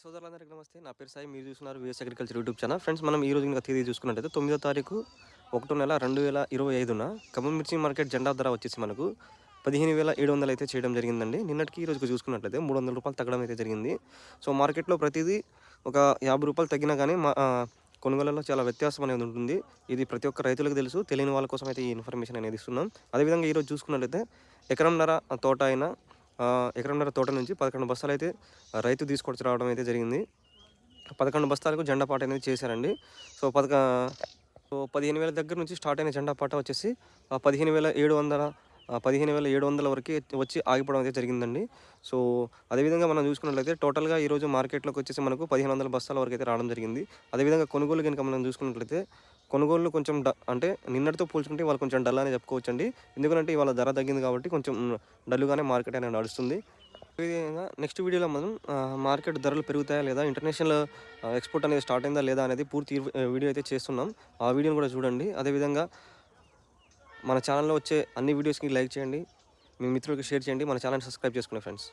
సోదరులందరికీ నమస్తే. నా పేరు సాయి. మీరు చూస్తున్నారు VS agriculture YouTube channel friends మనం ఈ రోజు ఇంకా తేదీ చూసుకున్నట్టయితే తొమ్మిదో తారీఖు ఒకటో నెల రెండు వేల ఇరవై ఐదున ఖమ్మం మిర్చి మార్కెట్ జెండా ధర వచ్చేసి మనకు పదిహేను వేల ఏడు వందలు అయితే చేయడం జరిగిందండి. నిన్నటికి ఈ రోజుకి చూసుకున్నట్లయితే మూడు వందల రూపాయలు తగ్గడం అయితే జరిగింది. సో మార్కెట్లో ప్రతిదీ ఒక యాభై రూపాయలు తగ్గినా కానీ మా కొనుగోలలో చాలా వ్యత్యాసం అనేది ఉంటుంది. ఇది ప్రతి ఒక్క రైతులకు తెలుసు. తెలియని వాళ్ళ కోసం అయితే ఈ ఇన్ఫర్మేషన్ అనేది ఇస్తున్నాం. అదేవిధంగా ఈరోజు చూసుకున్నట్లయితే ఎకరంన్నర తోట అయినా ఎకరంన్నర తోట నుంచి పదకొండు బస్తాలు అయితే రైతు తీసుకొచ్చి రావడం అయితే జరిగింది. పదకొండు బస్తాలకు జెండా పాట అనేది చేశారండి. సో పదక సో పదిహేను వేల దగ్గర నుంచి స్టార్ట్ అయిన జెండా పాట వచ్చేసి పదిహేను వేల ఏడు వందల పదిహేను వేల ఏడు వందల వరకు వచ్చి ఆగిపోవడం అయితే జరిగిందండి. సో అదేవిధంగా మనం చూసుకున్నట్లయితే టోటల్గా ఈరోజు మార్కెట్లోకి వచ్చేసి మనకు పదిహేను వందల బస్తాల వరకు అయితే రావడం జరిగింది. అదేవిధంగా కొనుగోలు కనుక మనం చూసుకున్నట్లయితే కొనుగోళ్ళు కొంచెం డ అంటే నిన్నటితో పోల్చుకుంటే వాళ్ళు కొంచెం డల్ అని చెప్పుకోవచ్చండి. ఎందుకంటే ఇవాళ ధర తగ్గింది కాబట్టి కొంచెం డల్లుగానే మార్కెట్ అనేది నడుస్తుంది. అదేవిధంగా నెక్స్ట్ వీడియోలో మనం మార్కెట్ ధరలు పెరుగుతాయా లేదా ఇంటర్నేషనల్ ఎక్స్పోర్ట్ అనేది స్టార్ట్ అయిందా లేదా అనేది పూర్తి వీడియో అయితే చేస్తున్నాం. ఆ వీడియోని కూడా చూడండి. అదేవిధంగా మన ఛానల్లో వచ్చే అన్ని వీడియోస్కి లైక్ చేయండి. మీ మిత్రులకి షేర్ చేయండి. మన ఛానల్ సబ్స్క్రైబ్ చేసుకోండి ఫ్రెండ్స్.